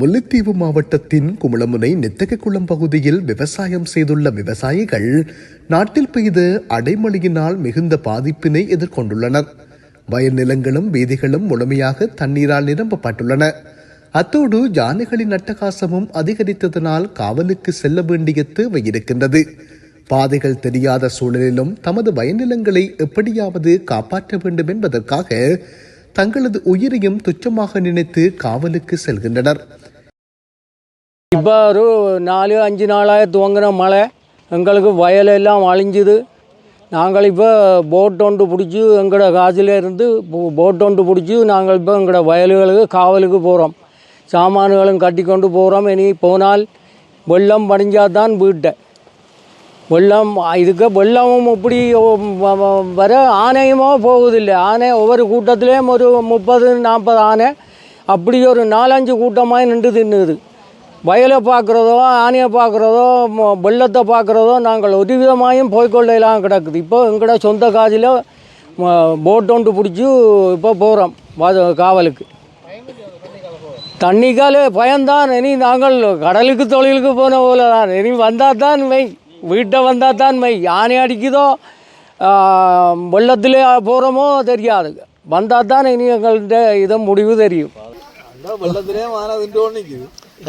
முல்லைத்தீவு மாவட்டத்தின் குமுளமுனை நெத்தகக்குளம் பகுதியில் விவசாயம் செய்துள்ள விவசாயிகள் நாட்டில் பெய்த அடைமழையினால் மிகுந்த பாதிப்பினை எதிர்கொண்டுள்ளனர். வயல் நிலங்களும் வீதிகளும் முழுமையாக தண்ணீரால் நிரம்பப்பட்டுள்ளன. அத்தோடு யானைகளின் அட்டகாசமும் அதிகரித்ததனால் காவலுக்கு செல்ல வேண்டிய தேவை இருக்கின்றது. பாதைகள் தெரியாத சூழலிலும் தமது வயநிலங்களை எப்படியாவது காப்பாற்ற வேண்டும் என்பதற்காக தங்களது உயிரையும் துச்சமாக நினைத்து காவலுக்கு செல்கின்றனர். இப்போ ஒரு நாலு அஞ்சு நாளாக துவங்கின மழை எங்களுக்கு வயலெல்லாம் அழிஞ்சுது. நாங்கள் இப்போ போட் ஒன்று பிடிச்சி எங்களோட காசில் இருந்து போ- போட் ஒன்று பிடிச்சி நாங்கள் இப்போ எங்களோட வயல்களுக்கு காவலுக்கு போகிறோம் சாமான்களும் கட்டி கொண்டு போகிறோம் இனி போனால் வெள்ளம் படிஞ்சால் தான் வீட்டை. வெள்ளம் இதுக்கு வெள்ளமும் இப்படி வர ஆனையுமோ போகுதில்லை ஆனை ஒவ்வொரு கூட்டத்துலேயும் ஒரு முப்பது நாற்பது ஆனை அப்படி ஒரு நாலஞ்சு கூட்டமாக நின்று தின்னுது. வயலை பார்க்குறதோ ஆனையை பார்க்குறதோ வெள்ளத்தை பார்க்குறதோ நாங்கள் ஒரு விதமாயும் போய்கொள்ளையெல்லாம் கிடக்குது. இப்போ எங்களோட சொந்த காதில் போட் ஒன்று பிடிச்சி இப்போ போகிறோம் காவலுக்கு. தண்ணிக்கால பயம்தான். இனி நாங்கள் கடலுக்கு தொழிலுக்கு போன போல தான் இனி வந்தால் தான் மெய். வீட்டை வந்தால் தான் மை யானை அடிக்குதோ வெள்ளத்தில் போகிறோமோ தெரியாது. வந்தால் தான் இனி எங்கள்கிட்ட இதை முடிவு தெரியும்.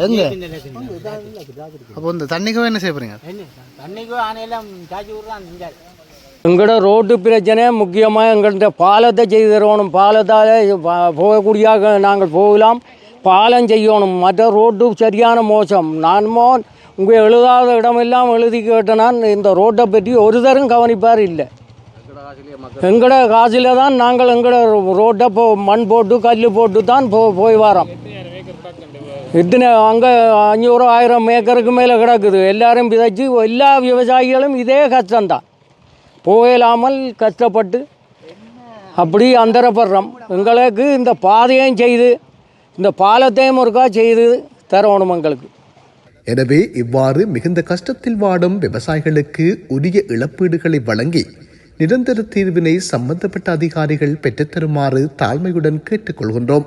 எங்க? அப்போ இந்த தண்ணிக்கு என்ன செய்ய போறீங்க? எங்களோட ரோட்டு பிரச்சனை முக்கியமாக எங்கள்கிட்ட பாலத்தை செய்து தரணும். பாலத்தால் போகக்கூடிய நாங்கள் போகலாம். பாலம் செய்யணும். மற்ற ரோட்டு சரியான மோசம். நானுமோ இங்கே எழுதாத இடமெல்லாம் எழுதி கேட்ட நான் இந்த ரோட்டை பற்றி ஒரு தரம் கவனிப்பார் இல்லை. எங்களோட காசில் தான் நாங்கள் எங்களோட ரோட்டை போ மண் போட்டு கல் போட்டு தான் போ போய் வரோம். இத்தனை அங்கே அஞ்சூறு ஆயிரம் ஏக்கருக்கு மேலே கிடக்குது. எல்லாரும் விதைச்சு எல்லா விவசாயிகளும் இதே கஷ்டம்தான். போகலாமல் கஷ்டப்பட்டு அப்படி அந்தரப்படுறோம். எங்களுக்கு இந்த பாதையும் செய்து இந்த பாலத்தையும் ஒருக்கா செய்து தரணும் எங்களுக்கு. எனவே இவ்வாறு மிகுந்த கஷ்டத்தில் வாடும் விவசாயிகளுக்கு உரிய இழப்பீடுகளை வழங்கி நிரந்தர தீர்வினை சம்பந்தப்பட்ட அதிகாரிகள் பெற்றுத்தருமாறு தாழ்மையுடன் கேட்டுக்கொள்கின்றோம்.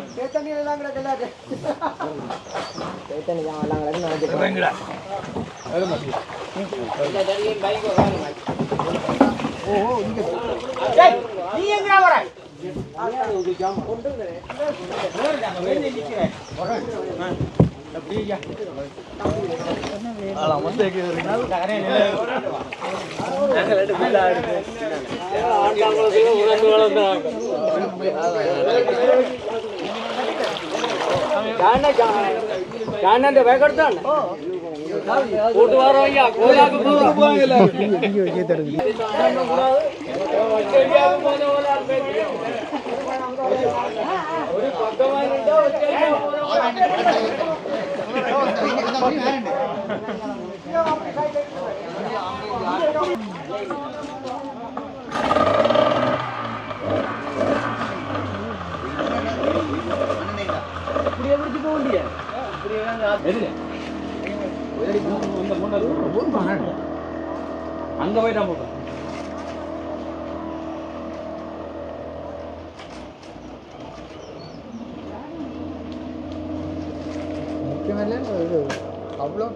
தண்ணியும் தான் நீ எங்கடா வர ಜಾನಂದ ಭಯ ಕೊಡ್ತಾನೆ Thank you. அங்க போயிட்டான் போட்டோம் அவ்வளோ